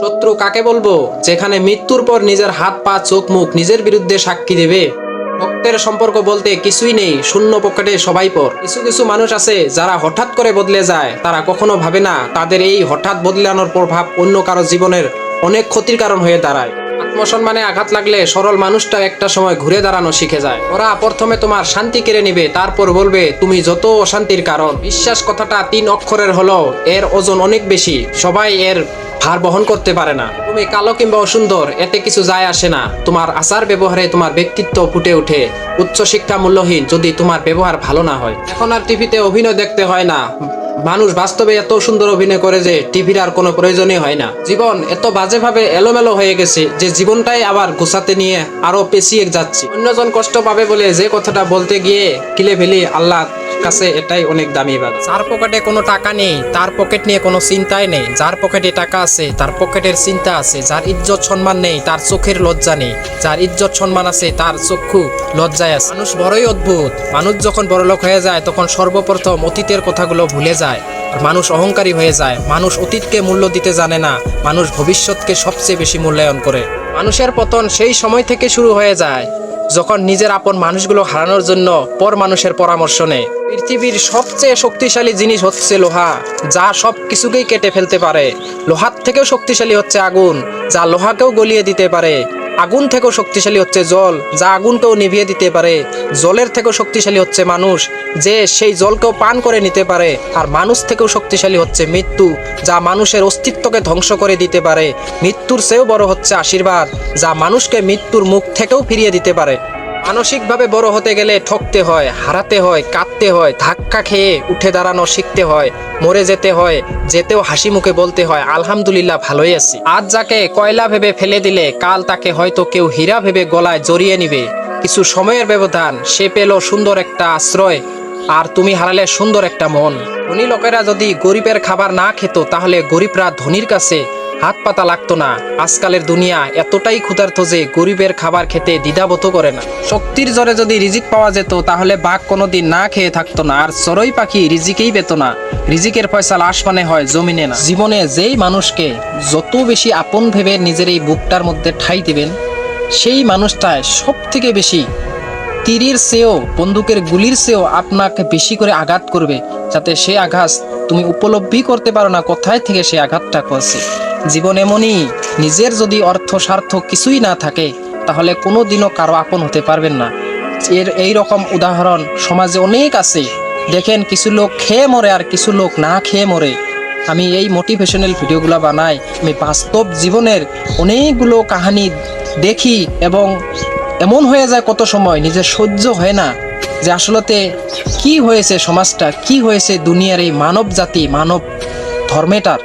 শত্রু কাকে বলব? যেখানে মৃত্যুর পর নিজের হাত, পা, চোখ, মুখ নিজের বিরুদ্ধে সাক্ষী দেবে। রক্তের সম্পর্ক বলতে কিছুই নেই, শূন্য পকেটে সবাই পর। কিছু কিছু মানুষ আছে যারা হঠাৎ করে বদলে যায়, তারা কখনো ভাবে না, তাদের এই হঠাৎ বদলানোর প্রভাব অন্য কারও জীবনের অনেক ক্ষতির কারণ হয়ে দাঁড়ায়। আত্মসম্মানে আঘাত লাগলে সরল মানুষটা একটা সময় ঘুরে দাঁড়ানো শিখে যায়। ওরা প্রথমে তোমার শান্তি কেড়ে নিবে, তারপর বলবে, তুমি যত অশান্তির কারণ। বিশ্বাস কথাটা তিন অক্ষরের হলো এর ওজন অনেক বেশি। সবাই এর ভার বহন করতে পারে না। তুমি কালো কিংবা অসুন্দর, এতে কিছু যায় আসে না। তোমার আচার ব্যবহারে তোমার ব্যক্তিত্ব ফুটে ওঠে। উচ্চ শিক্ষা মূল্যহীন যদি তোমার ব্যবহার ভালো না হয়। এখন আর টিভিতে অভিনয় দেখতে হয় না। মানুষ বাস্তবে এত সুন্দর অভিনয় করে যে টিভির আর কোনো প্রয়োজনই হয় না। জীবন এত বাজেভাবে এলোমেলো হয়ে গেছে যে জীবনটাই আবার গোছাতে নিয়ে আরও পেছিয়ে যাচ্ছে। অন্যজন কষ্ট পাবে বলে যে কথাটা বলতে গিয়ে কিলে ফেলি আল্লাহ কাছে এটাই অনেক দামি বাদ। যার পকেটে কোনো টাকা নেই, তার পকেট নিয়ে কোনো চিন্তাই নেই। যার পকেটে টাকা আছে, তার পকেটের চিন্তা আছে। যার ইজ্জত সম্মান নেই, তার চোখের লজ্জা নেই। যার ইজ্জত সম্মান আছে, তার চক্ষু লজ্জায় আছে। মানুষ বড়ই অদ্ভুত। মানুষ যখন বড়লোক হয়ে যায়, তখন সর্বপ্রথম অতীতের কথাগুলো ভুলে যায়। আর মানুষ অহংকারী হয়ে যায়। মানুষ অতীতকে মূল্য দিতে জানে না। মানুষ ভবিষ্যৎকে সবচেয়ে বেশি মূল্যায়ন করে। মানুষের পতন সেই সময় থেকে শুরু হয়ে যায়। যখন নিজের আপন মানুষগুলো হারানোর জন্য পর মানুষের পরামর্শ নেয়। পৃথিবীর সবচেয়ে শক্তিশালী জিনিস হচ্ছে লোহা, যা সব কিছুকেই কেটে ফেলতে পারে। লোহার থেকেও শক্তিশালী হচ্ছে আগুন, যা লোহাকেও গলিয়ে দিতে পারে। আগুন থেকেও শক্তিশালী হচ্ছে জল, যা আগুনকেও নিভিয়ে দিতে পারে। জলের থেকেও শক্তিশালী হচ্ছে মানুষ, যে সেই জলকেও পান করে নিতে পারে। আর মানুষ থেকেও শক্তিশালী হচ্ছে মৃত্যু, যা মানুষের অস্তিত্বকে ধ্বংস করে দিতে পারে। মৃত্যুর চেয়েও বড় হচ্ছে আশীর্বাদ, যা মানুষকে মৃত্যুর মুখ থেকেও ফিরিয়ে দিতে পারে। মানসিকভাবে বড় হতে গেলে ঠকতে হয়, হারাতে হয়, কাঁদতে হয়, ধাক্কা খেয়ে উঠে দাঁড়ানো শিখতে হয়, মরে যেতে হয়, যেতেও হাসি মুখে বলতে হয়, আলহামদুলিল্লাহ, ভালোই আছি। আজ যাকে কয়লা ভেবে ফেলে দিলে, কাল তাকে হয়তো কেউ হীরা ভেবে গলায় জড়িয়ে নিবে। কিছু সময়ের ব্যবধান, সে পেল সুন্দর একটা আশ্রয়, আর তুমি হারালে সুন্দর একটা মন। ধনী লোকেরা যদি গরিবের খাবার না খেত, তাহলে গরিবরা ধনীর কাছে হাত পাতা লাগতো না। আজকালের দুনিয়া এতটাই ক্ষুধার্ত যে গরিবের খাবার খেতে দ্বিধাবোধ করে না। শক্তির জোরে যদি রিজিক পাওয়া যেত, তাহলে বাঘ কোনোদিন না খেয়ে থাকতো না। আর চড়ই পাখি রিজিকেই পেত না। রিজিকের ফয়সাল আসমানে হয় জমিনে না। জীবনে যেই মানুষকে যত বেশি আপন ভেবে নিজের এই বুকটার মধ্যে ঠাই দিবেন, সেই মানুষটায় সব থেকে বেশি তীরের চেয়েও, বন্দুকের গুলির চেয়েও আপনাকে বেশি করে আঘাত করবে। যাতে সে আঘাত তুমি উপলব্ধি করতে পারো না, কোথায় থেকে সে আঘাতটা করছে? জীবন এমনই নিজের যদি অর্থ স্বার্থ কিছুই না থাকে, তাহলে কোনো দিনও কারও আপন হতে পারবেন না। এর এই রকম উদাহরণ সমাজে অনেক আছে। দেখেন, কিছু লোক খেয়ে মরে আর কিছু লোক না খেয়ে মরে। আমি এই মোটিভেশনাল ভিডিওগুলো বানাই, আমি বাস্তব জীবনের অনেকগুলো কাহিনী দেখি এবং এমন হয়ে যায় কত সময় নিজের সহ্য হয় না যে আসলতে কি হয়েছে সমাজটা, কি হয়েছে দুনিয়ার এই মানব জাতি মানব ধর্মেটার।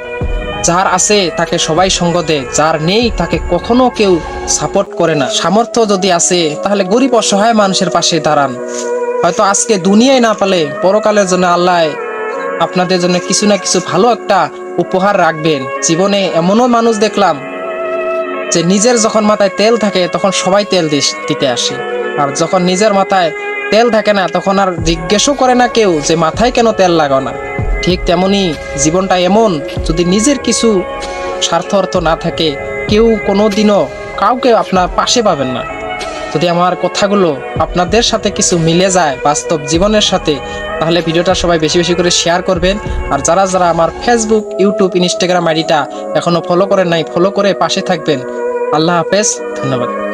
যার আছে তাকে সবাই সঙ্গ দেয় যার নেই তাকে কখনো কেউ সাপোর্ট করে না। সামর্থ্য যদি আছে, তাহলে গরিব অসহায় মানুষের পাশে দাঁড়ান। হয়তো আজকে দুনিয়ায় না পালে পরকালের জন্য আল্লাহ আপনাদের জন্য কিছু না কিছু ভালো একটা উপহার রাখবেন। জীবনে এমনও মানুষ দেখলাম যে নিজের যখন মাথায় তেল থাকে, তখন সবাই তেল দিতে আসে। আর যখন নিজের মাথায় তেল থাকে না, তখন আর জিজ্ঞেসও করে না কেউ যে মাথায় কেন তেল লাগাও না। ঠিক তেমনি জীবনটা এমন, যদি নিজের কিছু স্বার্থ অর্থ না থাকে, কেউ কোনো দিনও কাউকে আপনার পাশে পাবেন না। যদি আমার কথাগুলো আপনাদের সাথে কিছু মিলে যায় বাস্তব জীবনের সাথে, তাহলে ভিডিওটা সবাই বেশি বেশি করে শেয়ার করবেন। আর যারা যারা আমার ফেসবুক ইউটিউব ইনস্টাগ্রাম আইডিটা এখনও ফলো করেন নাই ফলো করে পাশে থাকবেন। আল্লাহ হাফেজ, ধন্যবাদ।